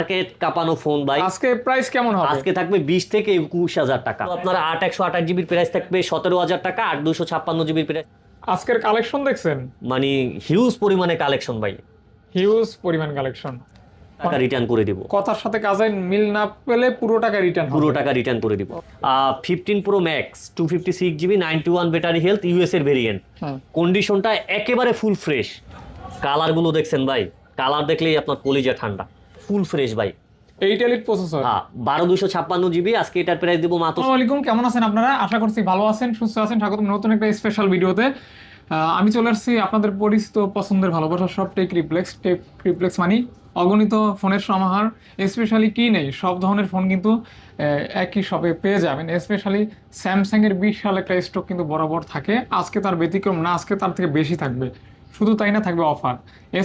Market কাঁপানো phone ভাই। আজকে প্রাইস কেমন হবে? আজকে থাকবে বিশ থেকে একুশ হাজার টাকা। আপনার জিবির প্রাইস থাকবে সতেরো হাজার টাকা জিবির প্রাইস আজকের কালেকশন দেখছেন? মানে হিউজ পরিমাণে কালেকশন ভাই। হিউজ পরিমাণ কালেকশন টাকা রিটার্ন করে দিব। কথার সাথে মিল না পেলে পুরো টাকা রিটার্ন পুরো টাকা রিটার্ন করে দিব। Fifteen pro max two fifty six GB ninety one battery health US এর ভেরিয়েন্ট কন্ডিশনটা একেবারে ফুল ফ্রেশ কালারগুলো দেখছেন ভাই। কালার দেখলেই আপনার কলিজা ঠান্ডা। ফুল ফ্রেশ ভাই। এইট এলিট প্রসেসর হ্যাঁ বারো দুশো ছাপ্পান্ন জিবি আজকে এটার প্রাইস দিব মাত্র কেমন আছেন আপনারা? আশা করছি ভালো আছেন সুস্থ আছেন। নতুন একটা স্পেশাল ভিডিওতে আমি চলে আসছি আপনাদের পরিচিত পছন্দের ভালোবাসার সব টেক রিপ্লেক্স টেক রিপ্লেক্স মানে অগণিত ফোনের সমাহার স্পেশালি কি নেই সব ধরনের ফোন কিন্তু একই শপে পেয়ে যাবেন। স্পেশালি স্যামসাং এর বিশাল একটা স্টক কিন্তু বরাবর থাকে। আজকে তার ব্যতিক্রম না আজকে তার থেকে বেশি থাকবে। শুধু তাই না থাকবে অফার।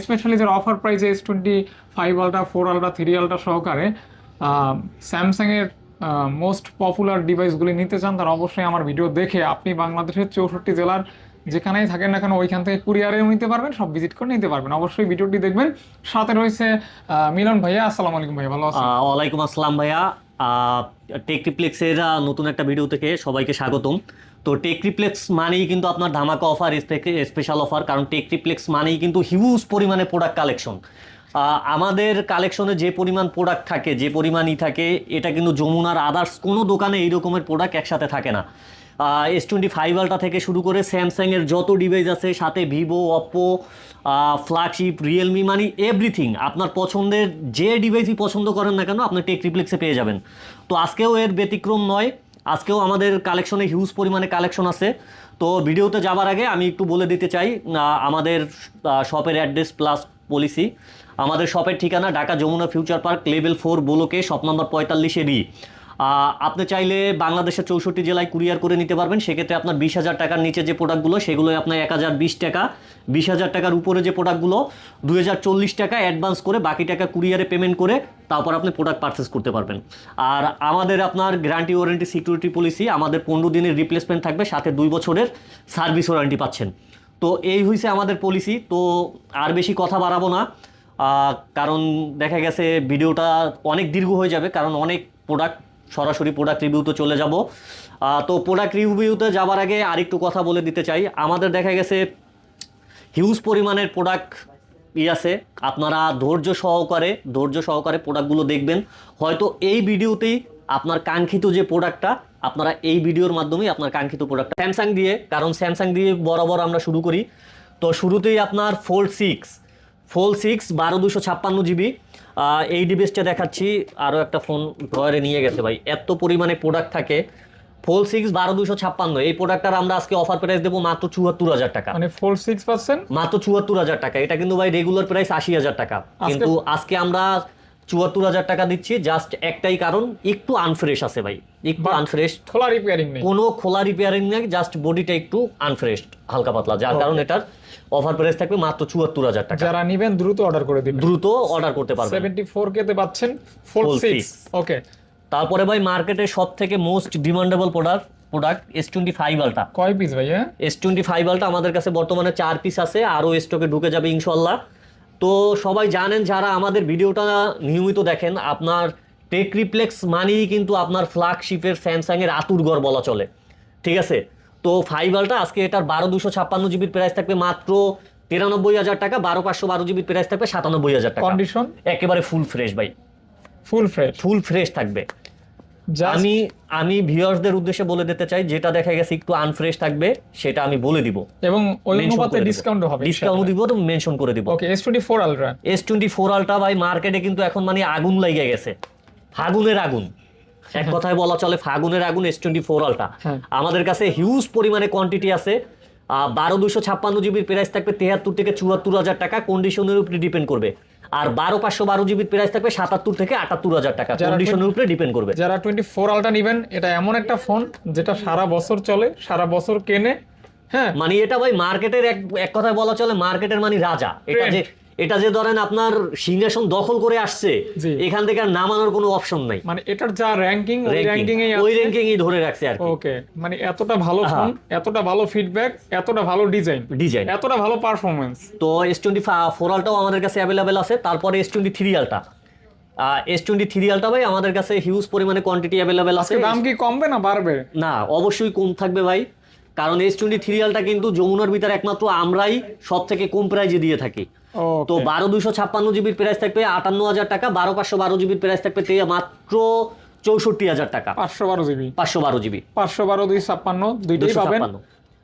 স্পেশালি যারা অফার প্রাইসে S twenty five ultra four ultra three ultra সহকারে স্যামসাংয়ের মোস্ট পপুলার ডিভাইসগুলি নিতে চান, তারা অবশ্যই আমার ভিডিও দেখে আপনি বাংলাদেশের চৌষট্টি জেলার যেখানেই থাকেন না কেন, ওইখান থেকে কুরিয়ারেও নিতে পারবেন, সব ভিজিট করে নিতে পারবেন। অবশ্যই ভিডিওটি দেখবেন। সাথে রয়েছে মিলন ভাইয়া, আসসালামু আলাইকুম ভাইয়া, ভালো আছেন? ওয়ালাইকুম আসসালাম ভাইয়া। টেক রিপ্লেক্সের নতুন একটা ভিডিও থেকে সবাইকে স্বাগতম। তো টেক রিপ্লেক্স মানেই কিন্তু আপনার ধামাকা অফার স্পেশাল অফার কারণ টেক রিপ্লেক্স মানেই কিন্তু হিউজ পরিমাণে প্রোডাক্ট কালেকশন আমাদের কালেকশনে যে পরিমাণ প্রোডাক্ট থাকে, যে পরিমাণই থাকে, এটা কিন্তু যমুনার আদার্স কোনো দোকানে এই রকমের প্রোডাক্ট একসাথে থাকে না। এস টোয়েন্টি ফাইভ আলটা থেকে শুরু করে স্যামসাংয়ের যত ডিভাইস আছে, সাথে ভিভো অপ্পো ফ্ল্যাগশিপ রিয়েলমি মানে এভরিথিং আপনার পছন্দের যে ডিভাইসই পছন্দ করেন না কেন, আপনি টেক রিপ্লেক্সে পেয়ে যাবেন। তো আজকেও এর ব্যতিক্রম নয়, আজকেও আমাদের কালেকশনে হিউজ পরিমাণে কালেকশন আছে। তো ভিডিওতে যাবার আগে আমি একটু বলে দিতে চাই আমাদের শপের অ্যাড্রেস প্লাস পলিসি আমাদের শপের ঠিকানা Dhaka Jamuna Future Park level four বোলোকে shop number পঁয়তাল্লিশে ডি আপনি চাইলে বাংলাদেশের চৌষট্টি জেলায় কুরিয়ার করে নিতে পারবেন। সেক্ষেত্রে আপনার বিশ হাজার টাকার নিচে যে প্রোডাক্টগুলো সেগুলো আপনার এক হাজার বিশ টাকা, বিশ হাজার টাকার উপরে যে প্রোডাক্টগুলো, দুই হাজার চল্লিশ টাকা অ্যাডভান্স করে বাকি টাকা কুরিয়ারে পেমেন্ট করে তারপর আপনি প্রোডাক্ট পারচেস করতে পারবেন। আর আমাদের আপনার গ্যারান্টি ওয়ারেন্টি সিকিউরিটি পলিসি, আমাদের পনেরো দিনের রিপ্লেসমেন্ট থাকবে, সাথে দুই বছরের সার্ভিস ওয়ারেন্টি পাচ্ছেন। তো এই হয়েছে আমাদের পলিসি। তো আর বেশি কথা বাড়াবো না। কারণ দেখা গেছে ভিডিওটা অনেক দীর্ঘ হয়ে যাবে, কারণ অনেক প্রোডাক্ট সরাসরি প্রোডাক্ট রিভিউতে চলে যাব। তো প্রোডাক্ট রিভিউতে যাবার আগে আরেকটু কথা বলে দিতে চাই। আমাদের দেখা গেছে হিউজ পরিমাণের প্রোডাক্ট ই আছে। আপনারা ধৈর্য সহকারে ধৈর্য সহকারে প্রোডাক্টগুলো দেখবেন। হয়তো এই ভিডিওতেই আপনার কাঙ্ক্ষিত যে প্রোডাক্টটা আপনারা এই ভিডিওর মাধ্যমেই আপনার কাঙ্ক্ষিত প্রোডাক্ট স্যামসাং দিয়ে, কারণ স্যামসাং দিয়ে বরাবর আমরা শুরু করি। তো শুরুতেই আপনার ফোল্ড সিক্স ফোল্ড সিক্স বারো দুশো ছাপ্পান্ন জিবি এই ডিভাইসটা দেখাচ্ছি। আরও একটা ফোন ড্রয়ারে নিয়ে গেছে ভাই। এত পরিমাণে প্রোডাক্ট থাকে। ফোল সিক্স বারো দুশো ছাপ্পান্ন। এই প্রোডাক্টটার আমরা আজকে অফার প্রাইস দেবো মাত্র চুয়াত্তর হাজার টাকা। মানে ফোর সিক্স পার্সেন্ট মাত্র চুয়াত্তর হাজার টাকা। এটা কিন্তু ভাই রেগুলার প্রাইস আশি হাজার টাকা। কিন্তু আজকে আমরা চুয়াত্তর হাজার টাকা দিচ্ছি জাস্ট একটাই কারণ একটু আনফ্রেশ আছে ভাই। একটু আনফ্রেশ খোলা রিপেয়ারিং নেই। কোনো খোলা রিপেয়ারিং নেই জাস্ট বডিটা একটু আনফ্রেশ হালকা পাতলা। যার কারণে এটার অফার প্রাইস থাকবে মাত্র চুয়াত্তর হাজার টাকা। যারা নিবেন দ্রুত অর্ডার করে দিবেন। দ্রুত অর্ডার করতে পারবেন। সেভেন্টি ফোর কেতে পাচ্ছেন ফোর সিক্স ওকে তারপরে ভাই মার্কেটে সব থেকে most demandable product product S twenty five ultra কয় পিস ভাইয়া এস টোয়েন্টি ফাইভ আলটা আমাদের কাছে বর্তমানে চার পিস আছে আরও স্টকে ঢুকে যাবে ইনশাল্লাহ তো সবাই জানেন যারা আমাদের ভিডিওটা নিয়মিত দেখেন আপনার টেক রিপ্লেক্স মানেই কিন্তু আপনার ফ্ল্যাগশিপের স্যামসাংয়ের আতুরগড় বলা চলে। ঠিক আছে? তো ফাইভ আলটা আজকে এটার বারো দুশো ছাপ্পান্ন জিবির প্রাইস থাকবে মাত্র তিরানব্বই হাজার টাকা বারো পাঁচশো বারো জিবির প্রাইস থাকবে সাতানব্বই হাজার টাকা। কন্ডিশন একেবারে ফুল ফ্রেশ ভাই। ফুল ফ্রেশ ফুল ফ্রেশ থাকবে। আমি আমি ভিউয়ার্সদের উদ্দেশ্যে বলে দিতে চাই যেটা দেখা গেছে একটু আনফ্রেশ থাকবে সেটা আমি বলে দিব। এবং ওই অনুপাতে ডিসকাউন্ট হবে ডিসকাউন্ট দিব তো মেনশন করে দিব। Okay S twenty four ultra S twenty four ultra ভাই মার্কেটে কিন্তু এখন মানে আগুন লেগে গেছে। ফাগুনের আগুন। এক কথায় বলা চলে ফাগুনের আগুন এস টোয়েন্টি ফোর আলটা হ্যাঁ। আমাদের কাছে হিউজ পরিমাণে কোয়ান্টিটি আছে। বারো দুশো ছাপ্পান্ন জিবির প্রাইস থাকবে তেহাত্তর থেকে চুয়াত্তর হাজার টাকা। কন্ডিশনের উপরে ডিপেন্ড করবে। আর বারো পাঁচশো বারো জিবির প্রাইস থাকবে সাতাত্তর থেকে আটাত্তর হাজার টাকা। কন্ডিশনের উপরে ডিপেন্ড করবে। যারা টোয়েন্টি ফোর আলটা নেবেন এটা এমন একটা ফোন যেটা সারা বছর চলে সারা বছর কেনে হ্যাঁ। মানে এটা ভাই মার্কেটের এক এক কথায় বলা চলে মার্কেটের মানে রাজা। এটা যে এটা যে ধরেন আপনার সিংহাসন দখল করে আসছে এখান থেকে আর নামানোর কোনো অপশন নাই। মানে এটার যা র্যাঙ্কিং ওই র্যাঙ্কিং ওই র্যাঙ্কিং ধরে রাখছে আর কি। ওকে মানে এতটা ভালো হ্যাঁ। ফোন এতটা ভালো ফিডব্যাক এতটা ভালো ডিজাইন ডিজাইন এতটা ভালো পারফরমেন্স তো এস টোয়েন্টি ফোর আলটাও আমাদের কাছে অ্যাভেলেবেল আছে তারপরে S twenty three ultra. S twenty three ultra ভাই আমাদের কাছে হিউজ পরিমাণে কোয়ান্টিটি অ্যাভেলেবেল আছে। দাম কি কমবে না বাড়বে? না অবশ্যই কম থাকবে ভাই। কারণ এস টোয়েন্টি থ্রি আলটা কিন্তু যমুনার ভিতরে একমাত্র আমরাই সব থেকে কম প্রাইজে দিয়ে থাকি। তো বারো দুশো ছাপ্পান্ন জিবির প্রাইস থাকবে আটান্ন হাজার টাকা বারো পাঁচশো বারো জিবির প্রাইস থাকবে মাত্র চৌষট্টি হাজার টাকা। পাঁচশো বারো জিবি। পাঁচশো বারো জিবি। পাঁচশো বারো দুই ছাপ্পান্ন দুইটাই পাবেন।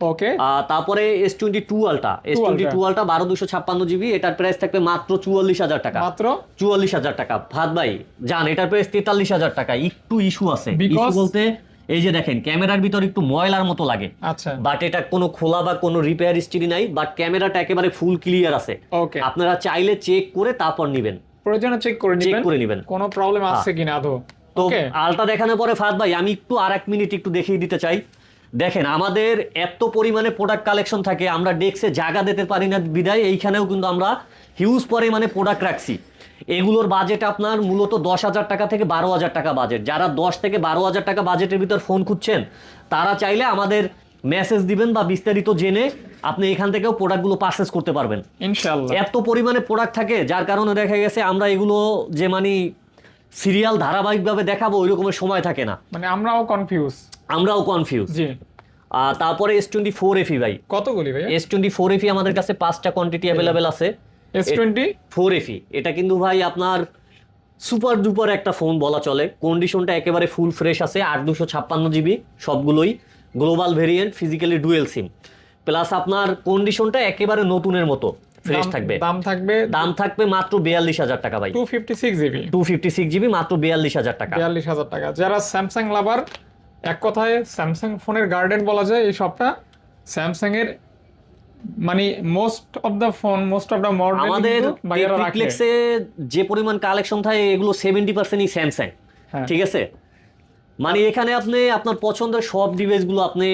ওকে তারপরে S twenty two ultra S twenty two ultra বারো দুশো ছাপ্পান্ন জিবি এটার প্রাইস থাকবে মাত্র চুয়াল্লিশ হাজার টাকা। মাত্র? চুয়াল্লিশ হাজার টাকা। ভাত ভাই জান এটার প্রাইস তেতাল্লিশ হাজার টাকা। একটু ইস্যু আছে। ইস্যু বলতে এই যে দেখেন ক্যামেরার ভিতর একটু ময়লার মতো লাগে। আচ্ছা। বাট এটা কোনো খোলা বা কোনো রিপেয়ার হিস্ট্রি নাই বাট ক্যামেরাটা একেবারে ফুল ক্লিয়ার আছে। ওকে আপনারা চাইলে চেক করে তারপর নিবেন। প্রয়োজনে চেক করে নেবেন। চেক করে নেবেন। কোনো প্রবলেম আছে কিনা আদৌ? তো আলটা দেখানোর পরে ফাদ ভাই আমি একটু আর এক মিনিট একটু দেখিয়ে দিতে চাই। দেখেন আমাদের এত পরিমাণে প্রোডাক্ট কালেকশন থাকে আমরা ডেস্কে জায়গা দিতে পারি না বিদায় এইখানেও কিন্তু আমরা হিউজ পরিমাণে প্রোডাক্ট রাখছি। এগুলোর বাজেট আপনার মূলত দশ হাজার টাকা থেকে বারো হাজার টাকা বাজেট যারা দশ থেকে বারো হাজার টাকা বাজেটের ভিতর ফোন খুঁজছেন তারা চাইলে আমাদের মেসেজ দিবেন বা বিস্তারিত জেনে আপনি এখান থেকেও প্রোডাক্টগুলো পারচেস করতে পারবেন। ইনশাআল্লাহ। এত পরিমাণে প্রোডাক্ট থাকে যার কারণে দেখা গেছে আমরা এগুলো যে মানে সিরিয়াল ধারাবাহিকভাবে দেখাবো ওই রকমের সময় থাকে না। মানে আমরাও কনফিউজ আমরাও কনফিউজ জি। তারপরে এস টোয়েন্টি ফোর এফি ভাই। কতগুলি ভাই এস টোয়েন্টি ফোর এফি আমাদের কাছে পাঁচটা কোয়ান্টিটি অ্যাভেলেবেল আছে। এস টোয়েন্টি ফোর এফি এটা কিন্তু ভাই আপনার সুপার ডুপার একটা ফোন বলা চলে। কন্ডিশনটা একেবারে ফুল ফ্রেশ আছে আট দুশো ছাপ্পান্ন জিবি সবগুলোই। Global variant physically dual SIM plus আপনার কন্ডিশনটা একেবারে নতুনের মতো ফ্রেশ থাকবে। দাম থাকবে দাম থাকবে মাত্র বিয়াল্লিশ হাজার টাকা ভাই। Two fifty six GB two fifty six GB মাত্র বিয়াল্লিশ হাজার টাকা। বিয়াল্লিশ হাজার টাকা। যারা স্যামসাং লাভার এক কথায় স্যামসাং ফোনের গার্ডেন বলা যায় এই শপটা স্যামসাং এর মানে most of the phone most of the model আমাদের বাইরে যে পরিমাণ কালেকশন থাকে এগুলো সেভেন্টি পার্সেন্টই স্যামসাং। ঠিক আছে? মানে এখানে আপনি আপনার পছন্দের সব ডিভাইসগুলো আপনি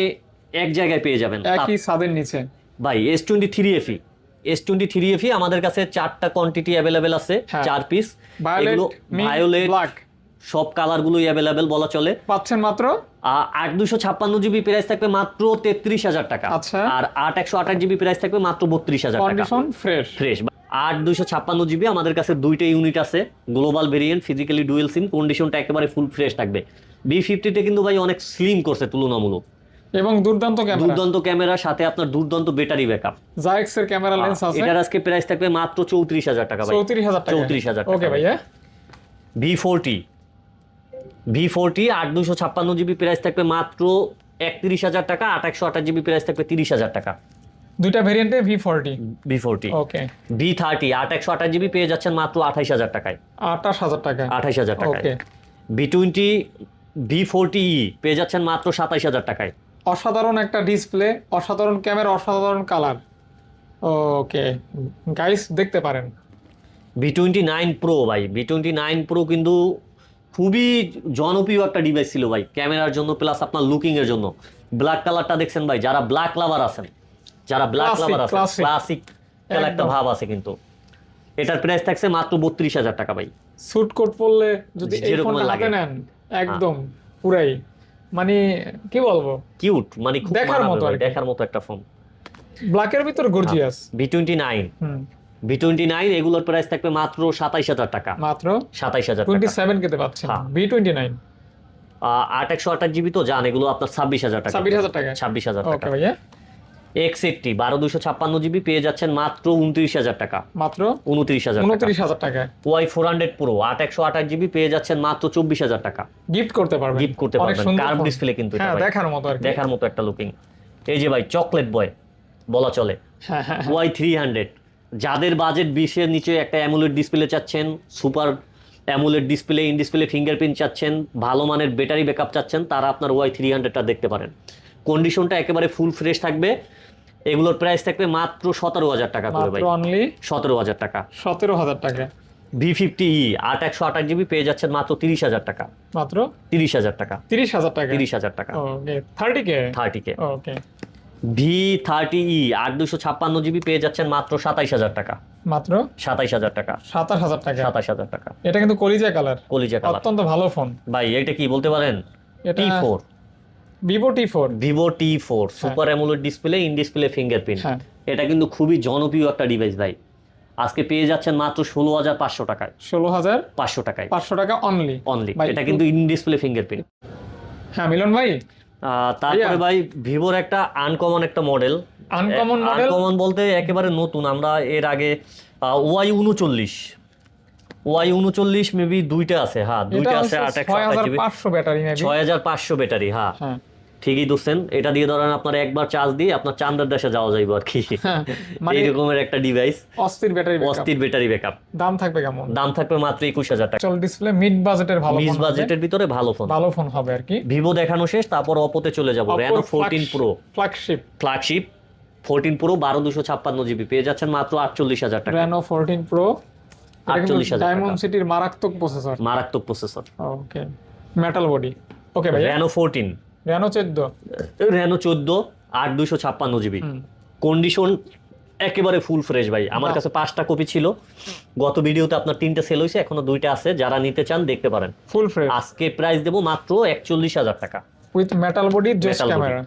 এক জায়গায় পেয়ে যাবেন। একই ছাদের নিচে। ভাই S twenty three FE S twenty three FE আমাদের কাছে চারটা কোয়ান্টিটি অ্যাভেলেবেল আছে হ্যাঁ। চার পিস এগুলো ভায়োলেট ব্ল্যাক সব কালারগুলোই অ্যাভেলেবেল বলা চলে। পাচ্ছেন মাত্র? আট দুশো ছাপ্পান্ন জিবি প্রাইস থাকবে মাত্র তেত্রিশ হাজার টাকা। আচ্ছা। আর আট একশো আঠাশ জিবি প্রাইস থাকবে মাত্র বত্রিশ হাজার টাকা। ফ্রেশ ফ্রেশ আট দুশো ছাপ্পান্ন জিবি আমাদের কাছে দুইটা ইউনিট আছে global variant physically dual SIM কন্ডিশনটা একেবারে ফুল ফ্রেশ থাকবে। বি ফিফটিতে কিন্তু ভাই অনেক স্লিম করছে তুলনামূলক। এবং দুর্দান্ত ক্যামেরা দুর্দান্ত ক্যামেরার সাথে আপনার দুর্দান্ত ব্যাটারি ব্যাকআপ জাইক্স এর ক্যামেরা লেন্স আছে? এটার আজকে প্রাইস থাকবে মাত্র চৌত্রিশ হাজার টাকা ভাই। চৌত্রিশ হাজার টাকা। 34,000 টাকা। ওকে ভাইয়া। ভি ফোরটি ভি ফোরটি আট দুশো ছাপ্পান্ন জিবি প্রাইস থাকবে মাত্র একত্রিশ হাজার টাকা আট একশো আঠাশ জিবি প্রাইস থাকবে তিরিশ হাজার টাকা। দুইটা ভেরিয়েন্টে V forty? V forty. Okay V thirty আট একশো আঠাশ জিবি পেয়ে যাচ্ছেন মাত্র আঠাইশ হাজার টাকায়। আঠাশ হাজার টাকা আঠাইশ হাজার টাকা okay V twenty V forty E পেয়ে যাচ্ছেন মাত্র সাতাইশ হাজার টাকায়। অসাধারণ একটা ডিসপ্লে অসাধারণ ক্যামেরা অসাধারণ কালার ওকে গাইস দেখতে পারেন। ভি টোয়েন্টি নাইন প্রো ভাই ভি টোয়েন্টি নাইন প্রো কিন্তু খুবই জনপ্রিয় একটা ডিভাইস ছিল ভাই ক্যামেরার জন্য প্লাস আপনার লুকিং এর জন্য। ব্ল্যাক কালারটা দেখছেন ভাই যারা ব্ল্যাক লাভার আছেন যারা ব্ল্যাক লাভার আছেন ক্লাসিক একটা ভাব আছে কিন্তু। এটার প্রাইস থাকছে মাত্র বত্রিশ হাজার টাকা ভাই। স্যুট কোট পরলে যদি এই ফোনটা লাগে। হাতে নেন একদম পুরাই। মানে কি বলব? কিউট মানে খুব দেখার মতো। দেখার মতো একটা ফোন ব্ল্যাকের ভিতর gorgeous V twenty nine hmm. V twenty nine এগুলোর প্রাইস থাকবে মাত্র সাতাইশ হাজার টাকা। মাত্র? সাতাইশ হাজার টোয়েন্টি সেভেন কেতে পাচ্ছেন। বি টোয়েন্টি নাইন আট একশো আঠাশ জিবি তো জান এগুলো আপনার ছাব্বিশ হাজার টাকা। ছাব্বিশ হাজার টাকা। ছাব্বিশ হাজার টাকা। এক্স এইটটি বারো দুশো ছাপ্পান্ন জিবি পেয়ে যাচ্ছেন মাত্র উনত্রিশ হাজার টাকা। মাত্র? উনত্রিশ হাজার উনত্রিশ হাজার টাকা। ওয়াই ফোর হান্ড্রেড প্রো আট একশো আঠাশ জিবি পেয়ে যাচ্ছেন মাত্র চব্বিশ হাজার টাকা। গিফট করতে পারবেন। গিফট করতে পারবেন। কার্ভ ডিসপ্লে কিন্তু হ্যাঁ। দেখার মতো দেখার মতো একটা লুকিং এই যে ভাই চকলেট বয় বলা চলে। ওয়াই থ্রি হান্ড্রেড যাদের বাজেট বিশের নিচে একটা অ্যামুলেট ডিসপ্লে চাচ্ছেন super AMOLED display in display fingerprint চাচ্ছেন ভালো মানের ব্যাটারি ব্যাকআপ চাচ্ছেন তারা আপনার ওয়াই থ্রি হান্ড্রেডটা দেখতে পারেন। কন্ডিশনটা একেবারে ফুল ফ্রেশ থাকবে। এগুলোর প্রাইস থাকবে মাত্র সতেরো হাজার টাকা করে ভাই। অনলি সতেরো হাজার টাকা। সতেরো হাজার টাকা। ভি ফিফটি ই আট একশো আঠাশ জিবি পেয়ে যাচ্ছেন মাত্র তিরিশ হাজার টাকা। মাত্র? তিরিশ হাজার টাকা। তিরিশ হাজার টাকা। তিরিশ হাজার টাকা। Thirty K thirty K okay V thirty E আট দুশো ছাপ্পান্ন জিবি পেয়ে যাচ্ছেন মাত্র সাতাইশ হাজার টাকা। মাত্র? সাতাইশ হাজার টাকা। সাতাশ হাজার টাকা? সাতাশ হাজার টাকা। এটা কিন্তু কলিজা কালার। কলিজা কালার। অত্যন্ত ভালো ফোন। ভাই এটা কি বলতে পারেন? T four. Vivo T four. Vivo T four super AMOLED display in display fingerprint. হ্যাঁ। এটা কিন্তু খুবই জনপ্রিয় একটা ডিভাইস ভাই। আজকে পেয়ে যাচ্ছেন মাত্র ষোলো হাজার পাঁচশো টাকায়। ষোলো হাজার পাঁচশো টাকায়। পাঁচশো টাকা অনলি অনলি এটা কিন্তু ইন ডিসপ্লে ফিঙ্গারপ্রিন্ট। হ্যাঁ মিলন ভাই তারপরে ভাই ভিভোর একটা আনকমন একটা মডেল আনকমন মডেল আনকমন বলতে একেবারে নতুন। আমরা এর আগে ওয়াই উনচল্লিশ। ওয়াই উনচল্লিশ মেবি দুইটা আছে হ্যাঁ দুইটা আছে আট একশো ছয় হাজার পাঁচশো ব্যাটারি নেবে ছয় হাজার পাঁচশো ব্যাটারি হ্যাঁ। হ্যাঁ। ঠিকই ধরছেন। এটা দিয়ে ধরেন আপনার একবার চার্জ দিয়ে আপনার চান্দের দেশে যাওয়া যাইব আর কি। হ্যাঁ, মানে এইরকমের একটা ডিভাইস অস্থির ব্যাটারি অস্থির ব্যাটারি ব্যাকআপ দাম থাকবে কেমন? দাম থাকবে মাত্র একুশ হাজার টাকা। চল ডিসপ্লে মিড বাজেটের ভালো হবে। বাজেটের ভিতরে ভালো ফোন ভালো ফোন হবে আর কি। ভিভো দেখানো শেষ তারপর অপোতে চলে যাব। Reno fourteen pro flagship flagship fourteen pro বারো দুশো ছাপ্পান্ন জিবি পেয়ে যাচ্ছেন মাত্র আটচল্লিশ হাজার টাকা। রেনো ফোরটিন প্রো 48,000 ডায়মন্ড সিটির মারাত্মক প্রসেসর মারাত্মক processor okay metal body okay ভাই রেনো ফোরটিন রেনো চোদ্দ। রেনো চোদ্দ আট দুশো ছাপ্পান্ন জিবি। কন্ডিশন একেবারে ফুল ফ্রেশ ভাই। আমার কাছে পাঁচটা কপি ছিল। গত ভিডিওতে আপনার তিনটা সেল হয়েছে এখনও দুইটা আছে। যারা নিতে চান দেখতে পারেন। ফুল ফ্রেশ আজকে প্রাইস দেবো মাত্র একচল্লিশ হাজার টাকা। উইথ মেটাল বডি জোস camera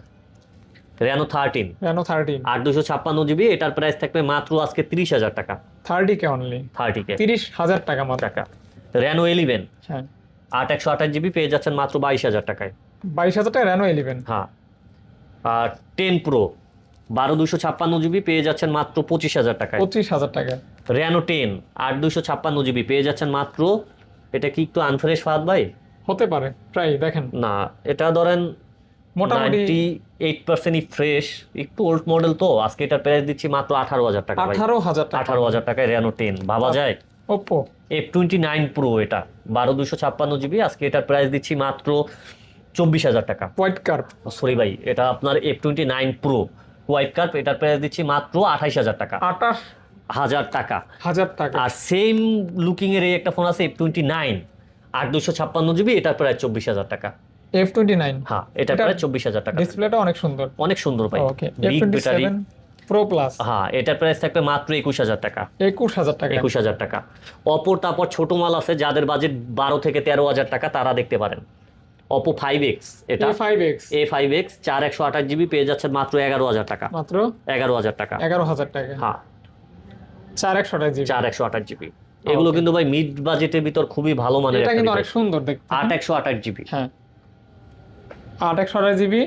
Reno thirteen Reno thirteen আট দুশো ছাপ্পান্ন জিবি এটার প্রাইস থাকবে মাত্র আজকে তিরিশ হাজার টাকা। Thirty K only thirty K তিরিশ হাজার টাকা মাত্র। টাকা। রেনো এলিভেন হ্যাঁ। আট একশো আঠাশ জিবি পেয়ে যাচ্ছেন মাত্র বাইশ হাজার টাকায়। বাইশ হাজার টাকা রেনো ইলেভেন হ্যাঁ। আর টেন প্রো বারো দুশো ছাপ্পান্ন জিবি পেয়ে যাচ্ছেন মাত্র পঁচিশ হাজার টাকায়। পঁচিশ হাজার টাকা। রেনো টেন আট দুশো ছাপ্পান্ন জিবি পেয়ে যাচ্ছেন মাত্র এটা কি একটু আনফ্রেশ ফাদ ভাই? হতে পারে প্রায় দেখেন। না এটা ধরেন মোটামুটি এইট পার্সেন্টই ফ্রেশ একটু ওল্ড মডেল তো আজকে এটার প্রাইস দিচ্ছি মাত্র আঠারো হাজার টাকা আঠারো হাজার টাকা। আঠারো হাজার টাকায় রেনো টেন ভাবা যায়? Oppo F twenty nine pro এটা বারো দুশো ছাপ্পান্ন জিবি আজকে এটার প্রাইস দিচ্ছি মাত্র চব্বিশ হাজার টাকা। হোয়াইট কার্প সরি ভাই এটা আপনার F twenty nine pro white carp এটার প্রাইস দিচ্ছি মাত্র আঠাইশ হাজার টাকা। আঠাশ হাজার টাকা। হাজার টাকা। আর সেম লুকিং এর এই একটা ফোন আছে এফ টোয়েন্টি নাইন আট দুশো ছাপ্পান্ন জিবি এটার প্রায় চব্বিশ হাজার টাকা। এফ টোয়েন্টি নাইন হ্যাঁ এটার এটা- প্রায় চব্বিশ হাজার টাকা। ডিসপ্লেটা অনেক সুন্দর। অনেক সুন্দর ভাই। বিগ ব্যাটারি প্রো প্লাস হ্যাঁ এটার প্রাইস থাকবে মাত্র একুশ হাজার টাকা। একুশ হাজার টাকা। একুশ হাজার টাকা। অপর তারপর ছোট মাল আছে যাদের বাজেট বারো থেকে তেরো হাজার টাকা তারা দেখতে পারেন। অপো ফাইভ এক্স এটা five X A five X চার একশো আঠাশ জিবি পেয়ে যাচ্ছেন মাত্র এগারো হাজার টাকা। মাত্র? এগারো হাজার টাকা। এগারো হাজার টাকা। হ্যাঁ। চার একশো টাকা জিবি চার একশো আঠাশ জিবি এগুলো কিন্তু ভাই মিড বাজেটের ভিতর খুবই ভালো মানের এটা কিন্তু অনেক সুন্দর দেখতে। আট একশো আঠাশ জিবি হ্যাঁ। আট একশো আঠাশ জিবি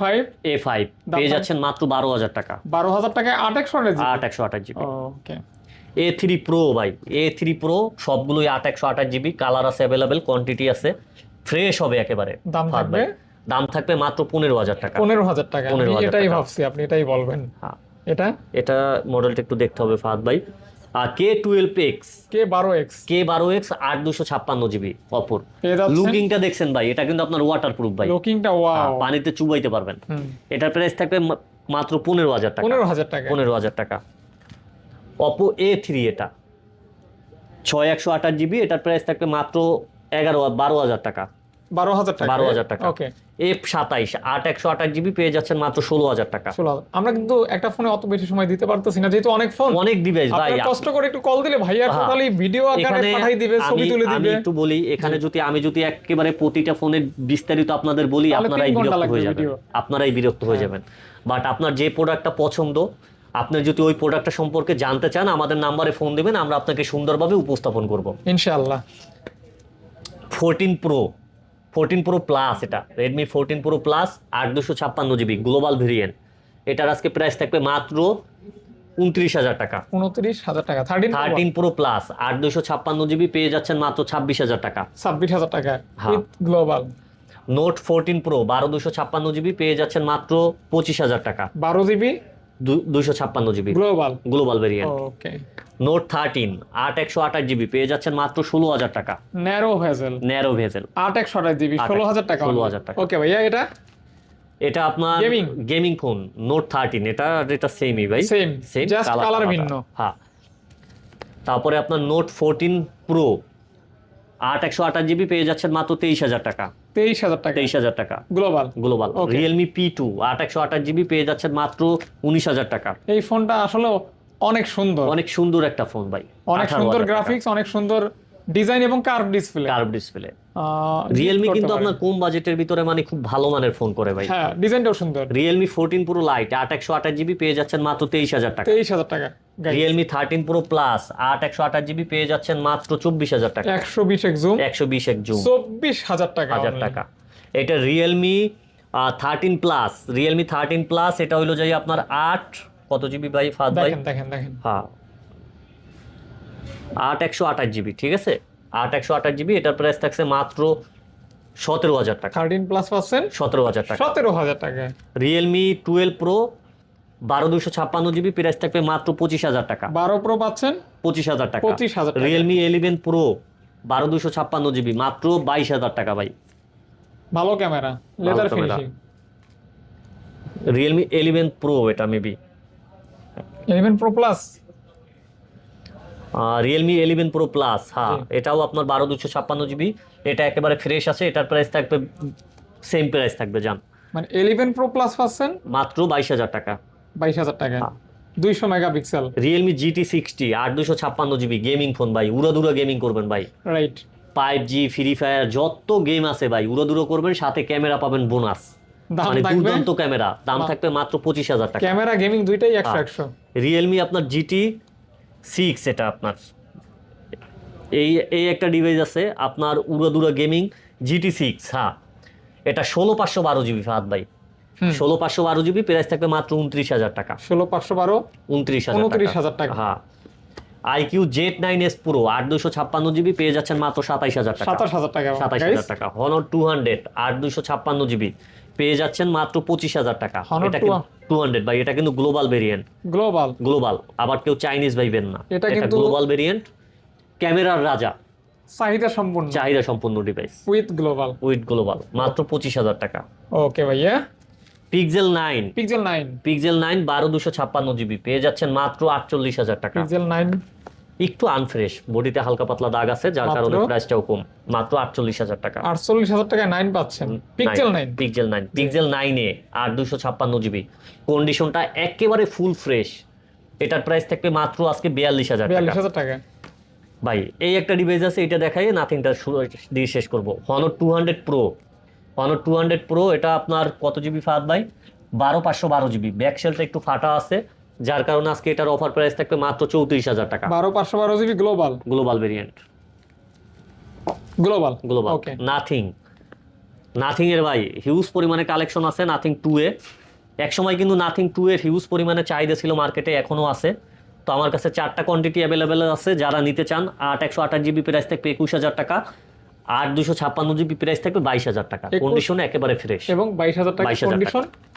ফাইভ এ ফাইভ পেয়ে যাচ্ছেন মাত্র বারো হাজার টাকা। বারো হাজার টাকায় আট একশো আঠাশ জিবি আট একশো আঠাশ GB okay A three pro ভাই এ থ্রি প্রো সবগুলোই আট একশো আঠাশ জিবি কালার আছে অ্যাভেলেবেল কোয়ান্টিটি আছে। ফ্রেশ হবে একেবারে। দাম থাকবে? দাম থাকবে মাত্র পনেরো হাজার টাকা। পনেরো হাজার টাকা। পনেরো 15,000 এটাই ভাবছি আপনি এটাই বলবেন। হ্যাঁ। এটা? এটা মডেলটা একটু দেখতে হবে ফাহাদ ভাই। আর কে টুয়েলভ এক্স কে বারো এক্স কে বারো এক্স আট দুশো ছাপ্পান্ন জিবি অপর। লুকিংটা দেখছেন ভাই এটা কিন্তু আপনার ওয়াটার প্রুফ ভাই লুকিংটা হ্যাঁ, পানিতে চুবাইতে পারবেন। এটার প্রাইস থাকবে মাত্র পনেরো হাজার টাকা। পনেরো হাজার টাকা। পনেরো হাজার টাকা। অপো এ থ্রি এটা। ছয় একশো আঠাশ জিবি এটার প্রাইস থাকবে মাত্র এগারো বারো হাজার টাকা। বারো হাজার টাকা। বারো হাজার টাকা। ওকে এফ সাতাইশ আট একশো আঠাশ জিবি পেয়ে যাচ্ছেন মাত্র ষোলো হাজার টাকা। আমরা কিন্তু একটা ফোনে অত বেশি সময় দিতে পারতেছি না যেহেতু অনেক ফোন অনেক ডিভাইস ভাই। কষ্ট করে একটু কল দিলে ভাইয়া হ্যাঁ। টোটালি ভিডিও আকারে পাঠাই দিবে ছবি আমি তুলে আমি দিবে। একটু বলি এখানে যদি আমি যদি একেবারে প্রতিটা ফোনের বিস্তারিত আপনাদের বলি আপনারাই বিরক্ত হয়ে যাবেন। আপনারাই বিরক্ত হয়ে হ্যাঁ। যাবেন। বাট আপনার যে প্রোডাক্টটা পছন্দ আপনি যদি ওই প্রোডাক্টটা সম্পর্কে জানতে চান আমাদের নাম্বারে ফোন দেবেন আমরা আপনাকে সুন্দরভাবে উপস্থাপন করব। ইনশাআল্লাহ। Fourteen pro fourteen pro plus এটা রেডমি ফোরটিন প্রো প্লাস আট দুশো ছাপ্পান্ন জিবি গ্লোবাল ভেরিয়েন্ট এটার আজকে প্রাইস থাকবে মাত্র উনত্রিশ হাজার টাকা। উনত্রিশ হাজার টাকা থার্টিন থার্টিন প্রো প্লাস আট দুশো ছাপ্পান্ন জিবি পেয়ে যাচ্ছেন মাত্র ছাব্বিশ হাজার টাকা। ছাব্বিশ হাজার টাকা হ্যাঁ। গ্লোবাল নোট ফোরটিন প্রো বারো দুশো ছাপ্পান্ন জিবি পেয়ে যাচ্ছেন মাত্র পঁচিশ হাজার টাকা। বারো জিবি দুশো ছাপ্পান্ন GB. Global global variant okay note thirteen আট একশো আঠাশ জিবি পেয়ে যাচ্ছেন মাত্র ষোলো হাজার টাকা। Narrow bezel. Narrow bezel. আট একশো আঠাশ জিবি ষোলো হাজার টাকা 16,000 টাকা। ওকে ভাইয়া এটা? এটা আপনার Gaming? Gaming phone note thirteen এটা এটা সেমই ভাই। সেম সেম কালার ভিন্ন। হ্যাঁ। তারপরে আপনার নোট ফোরটিন প্রো আট একশো আঠাশ জিবি পেয়ে যাচ্ছেন মাত্র তেইশ হাজার টাকা। তেইশ হাজার টাকা। তেইশ হাজার টাকা। Global global Realme P two আট একশো আঠাশ জিবি পেয়ে যাচ্ছেন মাত্র উনিশ হাজার টাকা। এই ফোনটা আসলে অনেক সুন্দর। অনেক সুন্দর একটা ফোন ভাই। অনেক সুন্দর গ্রাফিক্স অনেক সুন্দর ডিজাইন এবং curve display. Curve display. Realme কিন্তু আপনার কম বাজেটের ভিতরে মানে খুব ভালো মানের ফোন করে ভাই। হ্যাঁ ডিজাইনটাও সুন্দর। রিয়েলমি ফোরটিন প্রো লাইট আট একশো আঠাশ জিবি পেয়ে যাচ্ছেন মাত্র তেইশ হাজার টাকা। তেইশ হাজার টাকা রিয়েলমি থার্টিন প্রো প্লাস আট একশো আঠাশ জিবি পেয়ে যাচ্ছেন মাত্র চব্বিশ হাজার টাকা। একশো বিশ এক জুম একশো বিশ এক জুম চব্বিশ হাজার টাকা হাজার। টাকা। এটা Realme thirteen plus Realme thirteen plus এটা হইল যাই আপনার আট কত জিবি ভাই ফাদ ভাই? দেখেন দেখেন দেখেন। হ্যাঁ। আট একশো আঠাশ জিবি ঠিক আছে? আট একশো আঠাশ জিবি এটার প্রাইস থাকছে মাত্র সতেরো হাজার টাকা। থার্টিন প্লাস পাচ্ছেন সতেরো হাজার টাকা। সতেরো হাজার টাকা। রিয়েলমি টুয়েলভ প্রো বারো দুশো ছাপ্পান্ন জিবি প্রাইস থাকবে মাত্র পঁচিশ হাজার টাকা। বারো প্রো পাচ্ছেন? পঁচিশ হাজার টাকা। পঁচিশ হাজার রিয়েলমি ইলেভেন প্রো বারো দুশো ছাপ্পান্ন জিবি মাত্র বাইশ হাজার টাকা ভাই। ভালো camera leather. Finishing Realme eleven pro এটা maybe eleven pro plus Realme eleven pro plus হ্যাঁ এটাও আপনার বারো দুশো ছাপ্পান্ন জিবি এটা একেবারে ফ্রেশ আছে এটার প্রাইস থাকবে সেম প্রাইস থাকবে জান। মানে ইলেভেন প্রো প্লাস পাচ্ছেন? মাত্র বাইশ হাজার টাকা। বাইশ হাজার টাকা। দুইশো মেগাপিক্সেল। রিয়েলমি জিটি সিক্সটি আট দুশো ছাপ্পান্ন জিবি গেমিং ফোন ভাই উড়াদুরা গেমিং করবেন ভাই। Right five G free fire যত গেম আছে ভাই উড়াদুরো করবেন সাথে ক্যামেরা পাবেন বোনাস মানে দুর্দান্ত ক্যামেরা দাম থাকবে মাত্র পঁচিশ হাজার টাকা। ক্যামেরা গেমিং দুইটাই একশো। একশো। রিয়েলমি আপনার জিটি সিক্স এটা আপনার। এই এই একটা ডিভাইস আছে আপনার উড়াদুরা গেমিং জিটি সিক্স হ্যাঁ। এটা ষোলো পাঁচশো বারো জিবি ফাহাদ ভাই। ষোলো পাঁচশো বারো জিবি প্রাইস থাকবে মাত্র উনত্রিশ হাজার টাকা। ষোলো পাঁচশো বারো উনত্রিশ হাজার উনত্রিশ টাকা হাজার টাকা। হ্যাঁ। আইকিউ জেড নাইন এস পুরো আট দুশো ছাপ্পান্ন জিবি পেয়ে যাচ্ছেন মাত্র সাতাইশ হাজার টাকা। সাতাশ হাজার টাকা Guys, হাজার টাকা। হনর টু হান্ড্রেড আট দুশো ছাপ্পান্ন জিবি পেয়ে যাচ্ছেন মাত্র পঁচিশ হাজার টাকা। এটা 2 টু হান্ড্রেড ভাই এটা কিন্তু গ্লোবাল ভেরিয়েন্ট গ্লোবাল গ্লোবাল আবার কেউ চাইনিজ ভাইবেন না। এটা কিন্তু- গ্লোবাল ভেরিয়েন্ট ক্যামেরার রাজা। চাহিদা সম্পূর্ণ চাহিদা সম্পূর্ণ device with global with global মাত্র পঁচিশ হাজার টাকা। ওকে ভাইয়া। Pixel nine Pixel nine Pixel nine বারো দুশো ছাপ্পান্ন জিবি পেয়ে যাচ্ছেন মাত্র আটচল্লিশ হাজার টাকা। পিক্সেল নাইন একটু আনফ্রেশ বডিতে হালকা পাতলা দাগ আছে যার কারণে প্রাইসটাও কম। মাত্র আটচল্লিশ হাজার টাকা। আটচল্লিশ হাজার টাকায় নাইন পাচ্ছেন। Pixel nine Pixel nine Pixel নাইনে আট দুশো ছাপ্পান্ন জিবি কন্ডিশনটা একেবারে ফুল ফ্রেশ এটার প্রাইস থাকবে মাত্র আজকে বিয়াল্লিশ হাজার টাকা। হাজার টাকা। ভাই এই একটা ডিভাইস আছে এটা দেখাই নাথিংটা শুরু দিয়ে শেষ করব। Honor two hundred pro Honor two hundred pro এটা আপনার কত জিবি ফাঁদ ভাই? বারো পাঁচশো বারো জিবি ব্যাক সেলটা একটু ফাটা আছে। যার কারণে আজকে এটার অফার প্রাইস থাকবে মাত্র চৌত্রিশ হাজার টাকা। বারো পাঁচশো বারো GB global global variant global global okay nothing nothing এর ভাই হিউজ পরিমাণে কালেকশন আছে নাথিং টু এ। এক সময় কিন্তু নাথিং টু এর হিউজ পরিমাণে চাহিদা ছিল মার্কেটে এখনও আছে। তো আমার কাছে চারটা কোয়ান্টিটি অ্যাভেলেবেল আছে যারা নিতে চান আট একশো আঠাশ জিবি প্রাইস থাকবে একুশ হাজার টাকা আট দুশো ছাপ্পান্ন জিবি প্রাইস থাকবে বাইশ হাজার টাকা। কন্ডিশনে একেবারে ফ্রেশ এবং বাইশ হাজার টাকা বাইশ হাজার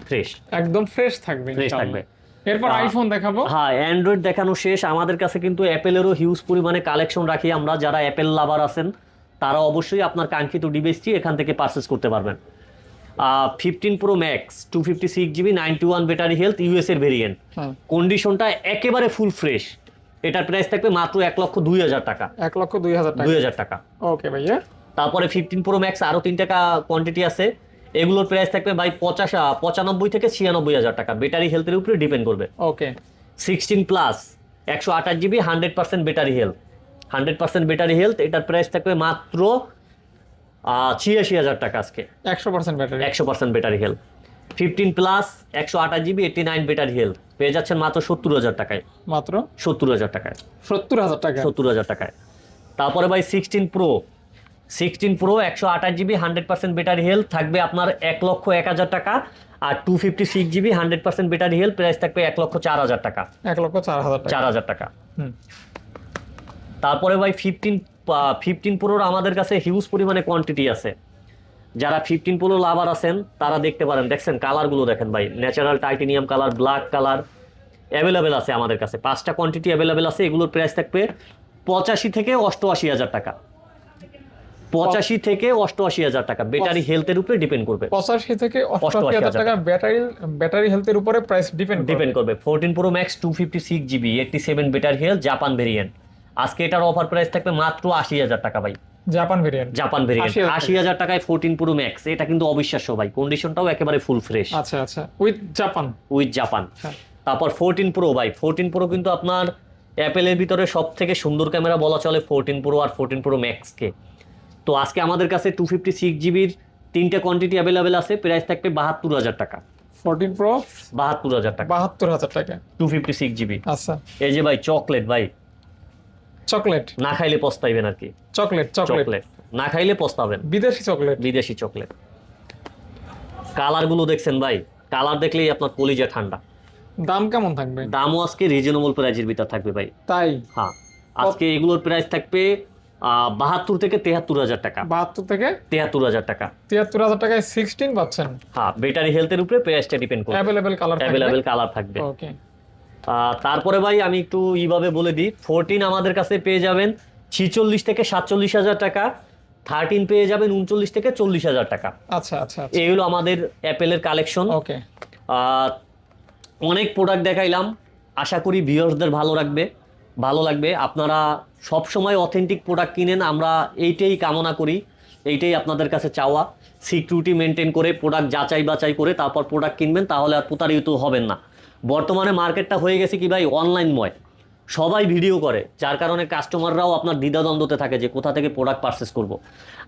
ফ্রেশ একদম ফ্রেশ থাকবে ফ্রেশ থাকবে। এরপর আইফোন দেখাবো। হ্যাঁ অ্যান্ড্রয়েড দেখানো শেষ। আমাদের কাছে কিন্তু অ্যাপেলেরও হিউজ পরিমাণে কালেকশন রাখি আমরা। যারা অ্যাপেল লাভার আছেন তারা অবশ্যই আপনার কাঙ্ক্ষিত ডিভাইসটি এখান থেকে পারচেস করতে পারবেন। Fifteen pro max two fifty six GB ninety one battery health US এর ভেরিয়েন্ট হ্যাঁ। কন্ডিশনটা একেবারে ফুল ফ্রেশ এটার প্রাইস থাকবে মাত্র এক লক্ষ দুই হাজার টাকা। এক লক্ষ দুই হাজার টাকা। দুই হাজার টাকা। ওকে ভাইয়া। তারপরে ফিফটিন প্রো ম্যাক্স আরও তিন টাকা কোয়ান্টিটি আছে। এগুলোর প্রাইস থাকবে ভাই পঁচাশ পঁচানব্বই থেকে ছিয়ানব্বই হাজার টাকা। ব্যাটারি হেলথের উপরে ডিপেন্ড করবে। ওকে সিক্সটিন প্লাস একশো আঠাশ GB hundred percent battery health hundred percent battery health এটার প্রাইস থাকবে মাত্র ছিয়াশি হাজার টাকা আজকে। একশো পার্সেন্ট ব্যাটারি একশো percent battery health fifteen plus একশো আঠাশ GB eighty nine battery health পেয়ে যাচ্ছেন মাত্র সত্তর হাজার টাকায়। মাত্র? সত্তর হাজার টাকায়। সত্তর হাজার টাকা সত্তর হাজার টাকায়। তারপরে ভাই সিক্সটিন প্রো সিক্সটিন প্রো একশো আঠাশ GB hundred percent battery health থাকবে আপনার এক লক্ষ এক হাজার টাকা আর two fifty six GB hundred percent battery health price থাকবে এক লক্ষ চার হাজার টাকা। এক লক্ষ চার হাজার টাকা। চার হাজার টাকা। তারপরে ভাই ফিফটিন ফিফটিন প্রোর আমাদের কাছে হিউজ পরিমাণে কোয়ান্টিটি আছে। যারা ফিফটিন প্রো লাভার আছেন তারা দেখতে পারেন দেখছেন কালারগুলো দেখেন ভাই। Natural titanium colour black colour available আছে আমাদের কাছে। পাঁচটা কোয়ান্টিটি অ্যাভেলেবেল আছে এগুলোর প্রাইস থাকবে পঁচাশি থেকে অষ্টআশি হাজার টাকা। পঁচাশি থেকে অষ্টআশি হাজার টাকা। ব্যাটারি হেলথের উপরে ডিপেন্ড করবে। পঁচাশি থেকে অষ্টআশি হাজার টাকা ব্যাটারি ব্যাটারি হেলথের উপরে প্রাইস ডিপেন্ড ডিপেন্ড করবে। Fourteen pro max two fifty six GB eighty seven battery health Japan variant আজকে এটার অফার প্রাইস থাকবে মাত্র আশি হাজার টাকা ভাই। জাপান ভেরিয়েন্ট জাপান ভেরিয়েন্ট 80,000 আশি হাজার টাকায় ফোরটিন প্রো ম্যাক্স এটা কিন্তু অবিশ্বাস্য ভাই। কন্ডিশনটাও একেবারে ফুল ফ্রেশ আচ্ছা আচ্ছা। With Japan with Japan. তারপর ফোরটিন প্রো ভাই। ফোরটিন প্রো কিন্তু আপনার অ্যাপেলের ভিতরে সব থেকে সুন্দর ক্যামেরা বলা চলে ফোরটিন প্রো আর ফোরটিন প্রো ম্যাক্সকে তো আজকে আমাদের কাছে টু ফিফটি সিক্স জিবির তিনটে কোয়ান্টিটি অ্যাভেলেবেল আছে প্রাইস থাকবে বাহাত্তর হাজার টাকা। ফোরটিন প্রো বাহাত্তর হাজার টাকা। বাহাত্তর হাজার টাকা। টু ফিফটি সিক্স জিবি আচ্ছা। এই যে ভাই চকলেট ভাই। চকলেট না খাইলে পস্তাইবেন আর কি। চকলেট চকলেট না খাইলে পস্তাবেন। বিদেশি চকলেট বিদেশি চকলেট কালারগুলো দেখছেন ভাই। কালার দেখলেই আপনার কলিজা ঠান্ডা। দাম কেমন থাকবে? দামও আজকে রিজনেবল প্রাইজের ভিতর থাকবে ভাই। তাই? হ্যাঁ। আজকে এগুলোর প্রাইস থাকবে বাহাত্তর থেকে তেহাত্তর হাজার টাকা। বাহাত্তর থেকে তেহাত্তর হাজার টাকা। তিয়াত্তর হাজার টাকায় সিক্সটিন পাচ্ছেন। হ্যাঁ ব্যাটারি হেলথের উপরে প্রাইসটা ডিপেন্ড করবে। অ্যাভেলেবেল কালার অ্যাভেলেবেল কালার থাকবে। ওকে তারপরে ভাই আমি একটু এইভাবে বলে দিই ফোরটিন আমাদের কাছে পেয়ে যাবেন ছিচল্লিশ থেকে সাতচল্লিশ হাজার টাকা থার্টিন পেয়ে যাবেন উনচল্লিশ থেকে চল্লিশ হাজার টাকা। আচ্ছা আচ্ছা আচ্ছা। এগুলো আমাদের অ্যাপেলের কালেকশন ওকে অনেক প্রোডাক্ট দেখাইলাম। আশা করি ভিউয়ার্সদের ভালো রাখবে ভালো লাগবে। আপনারা সব সময় অথেন্টিক প্রোডাক্ট কিনেন, আমরা এইটাই কামনা করি, এইটাই আপনাদের কাছে চাওয়া। সিকিউরিটি মেনটেন করে প্রোডাক্ট যাচাই বাছাই করে, তারপর প্রোডাক্ট কিনবেন, তাহলে আর প্রতারিত হবেন না। বর্তমানে মার্কেটটা হয়ে গেছে কি ভাই? অনলাইনময় সবাই ভিডিও করে, যার কারণে কাস্টমাররাও আপনার দ্বিধাদ্বন্দ্বতে থাকে যে কোথা থেকে প্রোডাক্ট পারচেস করব।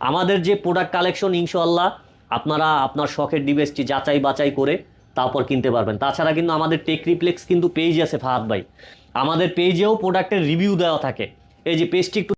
আমাদের যে প্রোডাক্ট কালেকশন ইনশাল্লাহ আপনারা আপনার শখের ডিভাইসটি যাচাই বাছাই করে তারপর কিনতে পারবেন। তাছাড়া কিন্তু আমাদের টেক রিপ্লেক্স কিন্তু পেজ আছে ফাহাদ ভাই। আমাদের পেজেও প্রোডাক্টের রিভিউ দেওয়া থাকে। এই যে পেজটি একটু